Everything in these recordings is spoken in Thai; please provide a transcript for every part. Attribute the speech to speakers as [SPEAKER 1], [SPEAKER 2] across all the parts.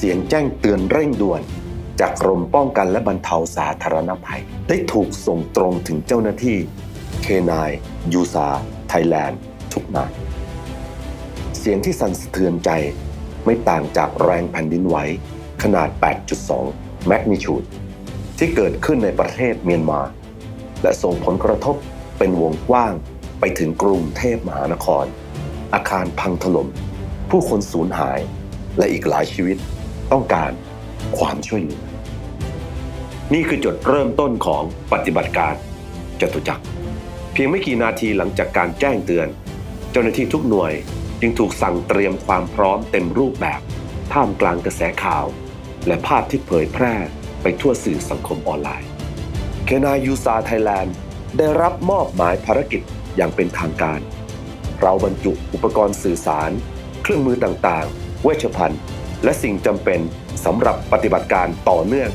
[SPEAKER 1] เสียงแจ้งเตือนเร่งด่วน จากกรมป้องกันและบรรเทาสาธารณภัย ได้ถูกส่งตรงถึงเจ้าหน้าที่เคนายยูซาไทยแลนด์ทุกนายเสียงที่สั่นสะเทือนใจไม่ต่างจากแรงแผ่นดินไหวขนาด 8.2 แมกนิจูดที่เกิดขึ้นในประเทศเมียนมา และส่งผลกระทบเป็นวงกว้างไปถึงกรุงเทพมหานคร อาคารพังถล่มผู้คนสูญหายและอีกหลายชีวิต ต้องการความช่วยเหลือ นี่คือจุดเริ่มต้นของปฏิบัติการจตุจักร เพียงไม่กี่นาทีหลังจากการแจ้งเตือน เจ้าหน้าที่ทุกหน่วยจึงถูกสั่งเตรียมความพร้อมเต็มรูปแบบ ท่ามกลางกระแสข่าว และภาพที่เผยแพร่ไปทั่วสื่อสังคมออนไลน์เคนายยูซาไทยแลนด์ได้รับมอบหมายภารกิจอย่างเป็นทางการ เราบรรจุอุปกรณ์สื่อสาร เครื่องมือต่างๆ เวชภัณฑ์ และสิ่งจำเป็นสำหรับปฏิบัติการต่อเนื่อง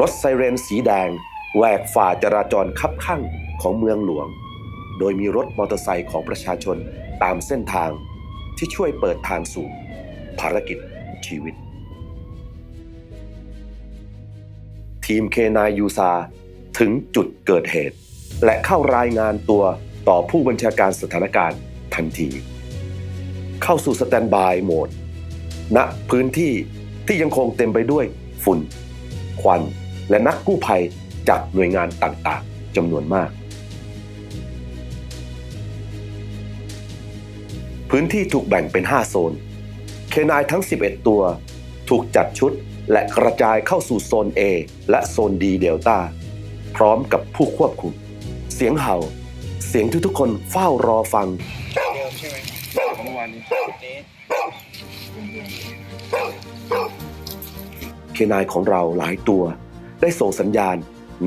[SPEAKER 1] รถไซเรนสีแดงแหวกฝ่าจราจรคับข้างของเมืองหลวง โดยมีรถมอเตอร์ไซค์ของประชาชนตามเส้นทางที่ช่วยเปิดทางสู่ภารกิจชีวิต ทีมเคนายยูซาถึงจุดเกิดเหตุ และเข้ารายงานตัวต่อผู้บัญชาการสถานการณ์ทันที เข้าสู่สแตนบายโหมดณพื้นที่ที่ยังคงเต็มไปด้วยฝุ่น ควัน และนักกู้ภัยจากหน่วยงานต่างๆจำนวนมาก พื้นที่ถูกแบ่งเป็น 5 โซน เคนายทั้ง 11 ตัว ถูกจัดชุดและกระจายเข้าสู่โซน A และโซน D เดลต้าพร้อมกับผู้ควบคุม เสียงเห่า เสียงที่ทุกคนเฝ้ารอฟัง
[SPEAKER 2] ใช่ไหมของเมื่อวานนี้นี้
[SPEAKER 1] เคนายของเราหลายตัว ได้ส่งสัญญาณ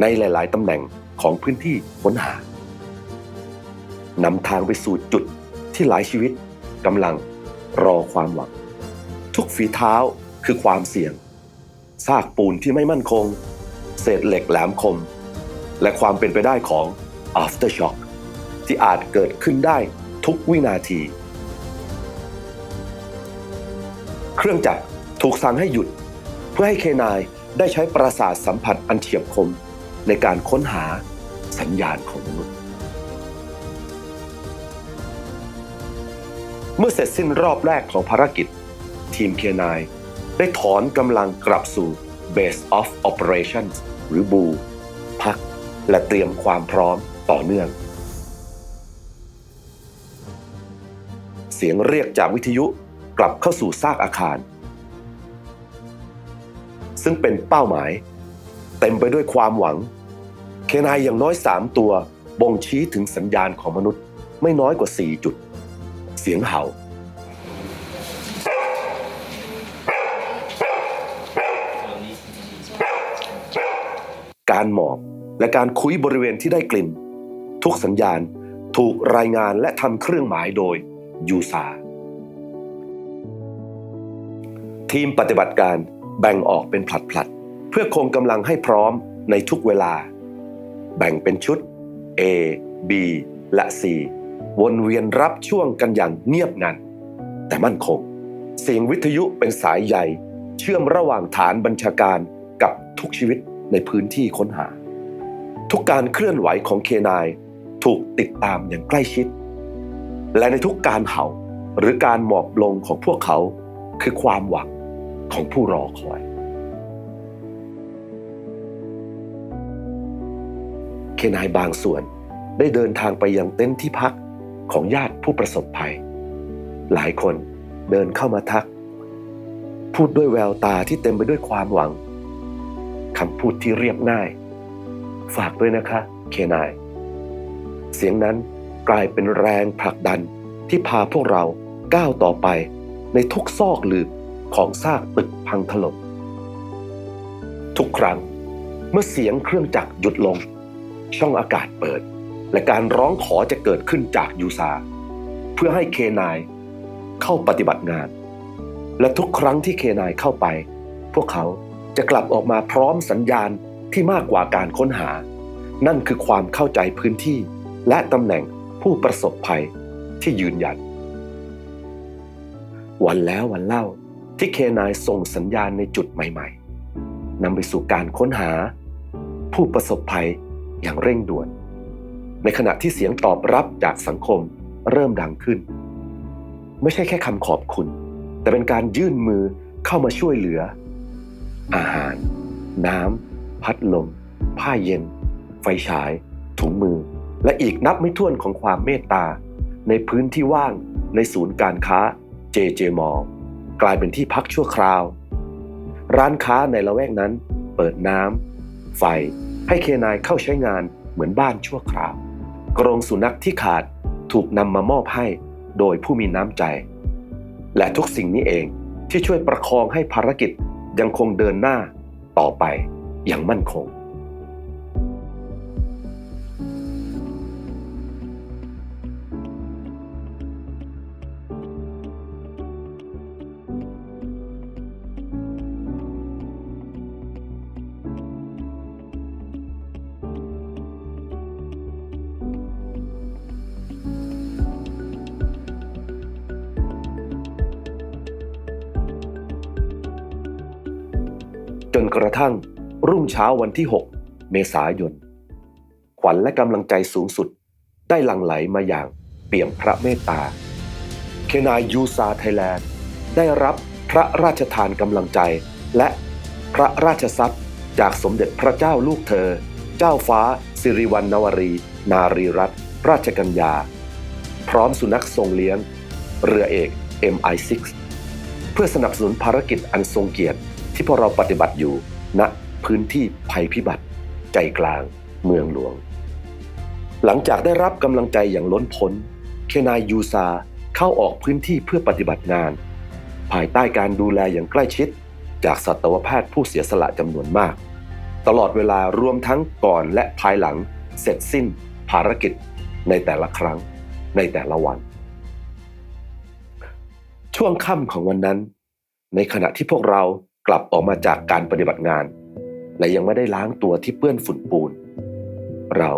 [SPEAKER 1] ในหลาย ๆตำแหน่งของพื้นที่ค้นหานำทางไปสู่จุดที่หลายชีวิตกำลังรอความหวัง ทุกฝีเท้าคือความเสี่ยงซากปูนที่ไม่มั่นคง เศษเหล็กแหลมคม และความเป็นไปได้ของ aftershock ที่อาจเกิดขึ้นได้ ทุกวินาที เครื่องจักรถูกสั่งให้หยุด เพื่อให้เคนายได้ใช้ประสาทสัมผัสอันเฉียบคมในการค้นหาสัญญาณของมนุษย์ เมื่อเสร็จสิ้นรอบแรกของภารกิจ ทีมเคนายได้ถอนกำลังกลับสู่ Base of Operations หรือบูพัก และเตรียมความพร้อมต่อเนื่อง สียงเรียกจากวิทยุกลับเข้าสู่ซากอาคาร ซึ่งเป็นเป้าหมาย เต็มไปด้วยความหวัง เคนายอย่างน้อย3ตัวบ่งชี้ถึงสัญญาณของมนุษย์ไม่น้อยกว่า4จุด เสียงเห่า การหมอบและการคุยบริเวณที่ได้กลิ่น ทุกสัญญาณถูกรายงานและทำเครื่องหมายโดย ยูซาทีมปฏิบัติการแบ่งออกเป็นผลัดๆเพื่อคงกำลังให้พร้อมในทุกเวลา แบ่งเป็นชุด A B และ C วนเวียนรับช่วงกันอย่างเงียบงัน แต่มั่นคง เสียงวิทยุเป็นสายใหญ่ เชื่อมระหว่างฐานบัญชาการกับทุกชีวิตในพื้นที่ค้นหา ทุกการเคลื่อนไหวของเคนายถูกติดตามอย่างใกล้ชิด และในทุกการเห่าหรือการหมอบลงของพวกเขาคือความหวังของผู้รอคอย เคนายบางส่วนได้เดินทางไปยังเต็นท์ที่พักของญาติผู้ประสบภัย หลายคนเดินเข้ามาทัก พูดด้วยแววตาที่เต็มไปด้วยความหวังคำพูดที่เรียบง่าย ฝากด้วยนะคะ เคนาย เสียงนั้นกลายเป็นแรงผลักดัน ที่พาพวกเราก้าวต่อไปในทุกซอกหลืบของซากตึกพังถล่มทุกครั้งเมื่อเสียงเครื่องจักรหยุดลง ช่องอากาศเปิด และการร้องขอจะเกิดขึ้นจากยูซา เพื่อให้เคนายเข้าปฏิบัติงาน และทุกครั้งที่เคนายเข้าไป พวกเขาจะกลับออกมาพร้อมสัญญาณที่มากกว่าการค้นหา นั่นคือความเข้าใจพื้นที่ และตำแหน่งผู้ประสบภัย ที่ยืนยัน วันแล้ววันเล่าที่เคนายส่งสัญญาณในจุดใหม่ๆนำไปสู่การค้นหา ผู้ประสบภัยอย่างเร่งด่วน ในขณะที่เสียงตอบรับจากสังคมเริ่มดังขึ้น ไม่ใช่แค่คำขอบคุณ แต่เป็นการยื่นมือเข้ามาช่วยเหลือ อาหาร น้ำพัดลม ผ้าเย็น ไฟฉาย ถุงมือ และอีกนับไม่ถ้วนของความเมตตา ในพื้นที่ว่างในศูนย์การค้า JJ m a l l กลายเป็นที่พักชั่วคราว ร้านค้าในละแวกนั้น เปิดน้ำไฟให้เคนายเข้าใช้งานเหมือนบ้านชั่วคราว กรงสุนัขที่ขาดถูกนำมามอบให้โดยผู้มีน้ำใจ และทุกสิ่งนี้เองที่ช่วยประคองให้ภารกิจยังคงเดินหน้าต่อไปอย่างมั่นคง จนกระทั่ง รุ่งเช้าวันที่ 6 เมษายน ขวัญและกำลังใจสูงสุดได้หลั่งไหลมาอย่างเปี่ยมพระเมตตา เคนายยูซาไทยแลนด์ ได้รับพระราชทานกำลังใจ และพระราชทรัพย์จากสมเด็จพระเจ้าลูกเธอ เจ้าฟ้าสิริวัณณวรี นารีรัตนราชกัญญา พร้อมสุนัขทรงเลี้ยง เรือเอก MI6 เพื่อสนับสนุนภารกิจอันทรงเกียรติ ที่พวกเราปฏิบัติอยู่ณพื้นที่ภัยพิบัติใจกลางเมืองหลวง หลังจากได้รับกำลังใจอย่างล้นพ้น เคนายยูซาเข้าออกพื้นที่เพื่อปฏิบัติงาน ภายใต้การดูแลอย่างใกล้ชิด จากสัตวแพทย์ผู้เสียสละจำนวนมาก ตลอดเวลารวมทั้งก่อนและภายหลังเสร็จสิ้นภารกิจในแต่ละครั้งในแต่ละวัน ช่วงค่ำของวันนั้น ในขณะที่พวกเรา กลับออกมาจากการปฏิบัติงาน และยังไม่ได้ล้างตัวที่เปื้อนฝุ่นปูน เรา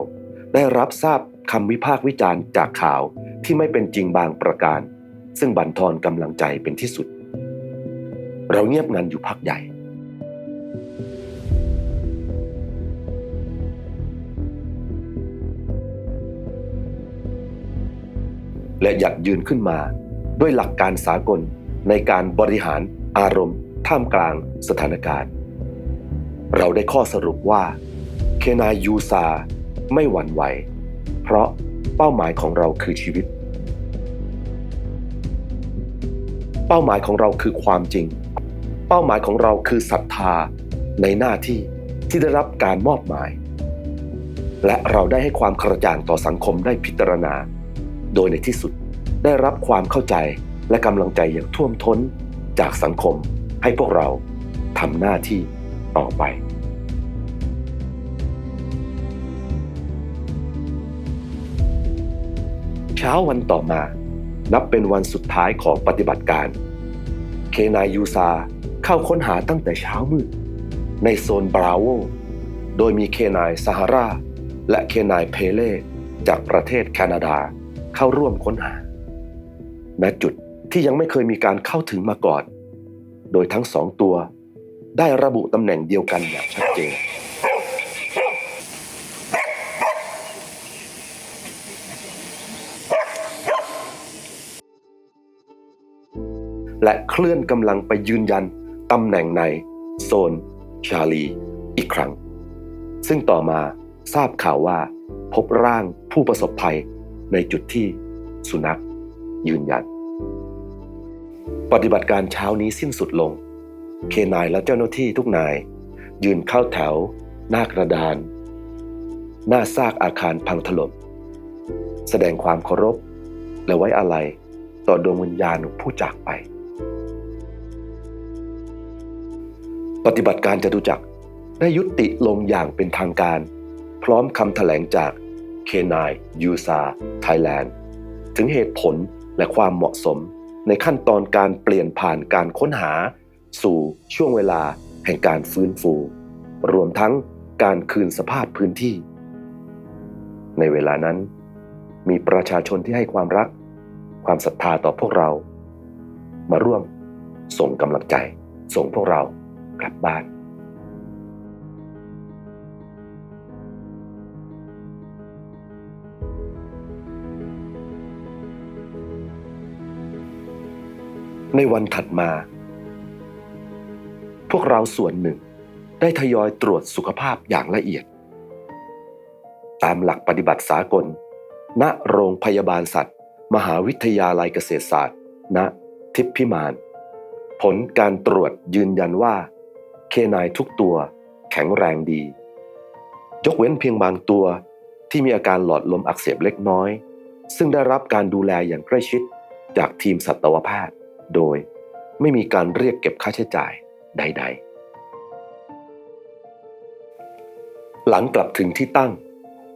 [SPEAKER 1] ได้รับทราบคำวิพากษ์วิจารณ์จากข่าวที่ไม่เป็นจริงบางประการ ซึ่งบั่นทอนกำลังใจเป็นที่สุด เราเงียบงันอยู่พักใหญ่ และหยัดยืนขึ้นมาด้วยหลักการสากลในการบริหารอารมณ์ ท่ามกลางสถานการณ์ เราได้ข้อสรุปว่า เคนายยูซาไม่หวั่นไหว เพราะเป้าหมายของเราคือชีวิต เป้าหมายของเราคือความจริง เป้าหมายของเราคือศรัทธาในหน้าที่ที่ได้รับการมอบหมาย และเราได้ให้ความกระจ่างต่อสังคมได้พิจารณา โดยในที่สุดได้รับความเข้าใจและกำลังใจอย่างท่วมท้นจากสังคม ให้พวกเราทำหน้าที่ต่อไป เช้าวันต่อมา นับเป็นวันสุดท้ายของปฏิบัติการ เคนายยูซาเข้าค้นหาตั้งแต่เช้ามืด ในโซนบราโว โดยมีเคนายซาฮารา และเคนายเพเล่จากประเทศแคนาดาเข้าร่วมค้นหา ณ จุดที่ยังไม่เคยมีการเข้าถึงมาก่อน โดยทั้งสองตัว ได้ระบุตำแหน่งเดียวกันอย่างชัดเจน และเคลื่อนกำลังไปยืนยันตำแหน่งในโซนชาลีอีกครั้ง ซึ่งต่อมาทราบข่าวว่า พบร่างผู้ประสบภัยในจุดที่สุนัขยืนยัน ปฏิบัติการเช้านี้สิ้นสุดลง เคนายและเจ้าหน้าที่ทุกนาย ยืนเข้าแถว หน้ากระดาน หน้าซากอาคารพังถล่ม แสดงความเคารพ และไว้อาลัยต่อดวงวิญญาณผู้จากไป ปฏิบัติการจตุจักรได้ยุติลงอย่างเป็นทางการ พร้อมคำแถลงจากเคนายยูซาไทยแลนด์ ถึงเหตุผลและความเหมาะสม ในขั้นตอนการเปลี่ยนผ่านการค้นหา สู่ช่วงเวลาแห่งการฟื้นฟู รวมทั้งการคืนสภาพพื้นที่ ในเวลานั้น มีประชาชนที่ให้ความรัก ความศรัทธาต่อพวกเรา มาร่วมส่งกำลังใจ ส่งพวกเรากลับบ้าน ในวันถัดมา พวกเราส่วนหนึ่งได้ทยอยตรวจสุขภาพอย่างละเอียด ตามหลักปฏิบัติสากล ณโรงพยาบาลสัตว์ มหาวิทยาลัยเกษตรศาสตร์ ณ ทิพพิมาน ผลการตรวจยืนยันว่า เคนายทุกตัวแข็งแรงดี ยกเว้นเพียงบางตัวที่มีอาการหลอดลมอักเสบเล็กน้อย ซึ่งได้รับการดูแลอย่างใกล้ชิดจากทีมสัตวแพทย์ โดยไม่มีการเรียกเก็บค่าใช้จ่ายใด ๆ หลังกลับถึงที่ตั้ง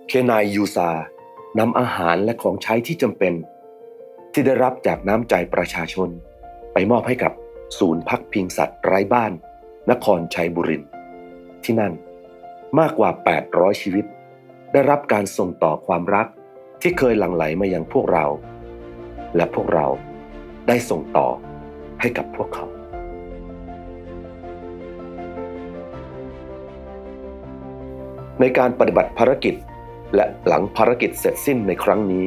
[SPEAKER 1] เคนายยูซานำอาหารและของใช้ที่จำเป็น ที่ได้รับจากน้ำใจประชาชน ไปมอบให้กับศูนย์พักพิงสัตว์ไร้บ้าน นครชัยบุรีที่นั่นมากกว่า 800 ชีวิต ได้รับการส่งต่อความรักที่เคยหลั่งไหลมายังพวกเรา และพวกเรา ได้ส่งต่อให้กับพวกเขา ในการปฏิบัติภารกิจและหลังภารกิจเสร็จสิ้นในครั้งนี้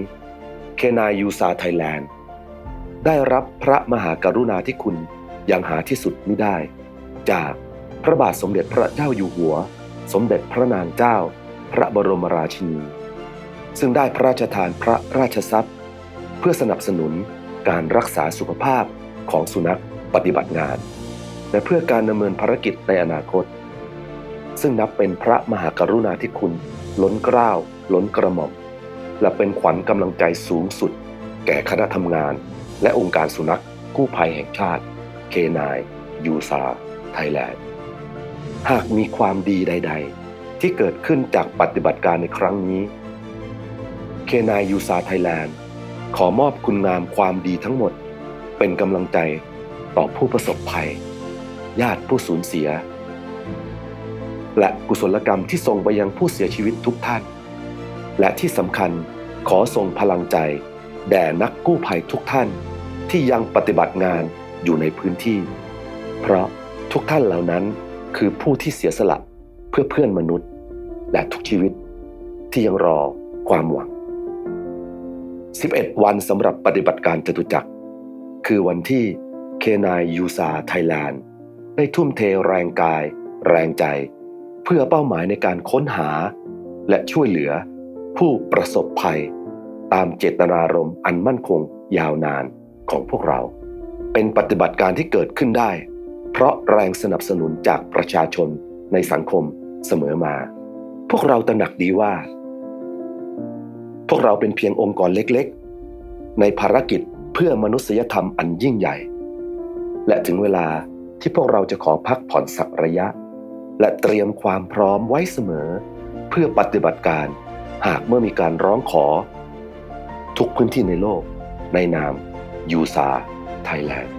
[SPEAKER 1] เคนายยูซาไทยแลนด์ ได้รับพระมหากรุณาธิคุณอย่างหาที่สุดมิได้ จากพระบาทสมเด็จพระเจ้าอยู่หัว สมเด็จพระนางเจ้า พระบรมราชินี ซึ่งได้พระราชทานพระราชทรัพย์ เพื่อสนับสนุน การรักษาสุขภาพของสุนัขปฏิบัติงาน และเพื่อการดำเนินภารกิจในอนาคต ซึ่งนับเป็นพระมหากรุณาธิคุณ ล้นเกล้า ล้นกระหม่อม และเป็นขวัญกำลังใจสูงสุด แก่คณะทำงาน และองค์การสุนัขกู้ภัยแห่งชาติ เคนายยูซาไทยแลนด์ หากมีความดีใด ๆ ที่เกิดขึ้นจากปฏิบัติการในครั้งนี้เคนายยูซาไทยแลนด์ ขอมอบคุณงามความดีทั้งหมด เป็นกำลังใจต่อผู้ประสบภัย ญาติผู้สูญเสีย และกุศลกรรมที่ส่งไปยังผู้เสียชีวิตทุกท่าน และที่สำคัญขอส่งพลังใจ แด่นักกู้ภัยทุกท่าน ที่ยังปฏิบัติงานอยู่ในพื้นที่ เพราะทุกท่านเหล่านั้นคือผู้ที่เสียสละเพื่อเพื่อนมนุษย์ และทุกชีวิตที่ยังรอความหวัง 11 วันสำหรับปฏิบัติการจตุจักร คือวันที่เคนายยูซาไทยแลนด์ได้ทุ่มเทแรงกาย แรงใจ เพื่อเป้าหมายในการค้นหา และช่วยเหลือผู้ประสบภัย ตามเจตนารมณ์อันมั่นคงยาวนานของพวกเรา เป็นปฏิบัติการที่เกิดขึ้นได้ เพราะแรงสนับสนุนจากประชาชนในสังคมเสมอมา พวกเราตระหนักดีว่า วกเราเป็นเพียงองค์กรเล็กๆ ในภารกิจเพื่อมนุษยธรรมอันยิ่งใหญ่ และถึงเวลาที่พวกเราจะขอพักผ่อนสักระยะ และเตรียมความพร้อมไว้เสมอ เพื่อปฏิบัติการหากเมื่อมีการร้องขอ ทุกพื้นที่ในโลก ในนามยูซาไทยแลนด์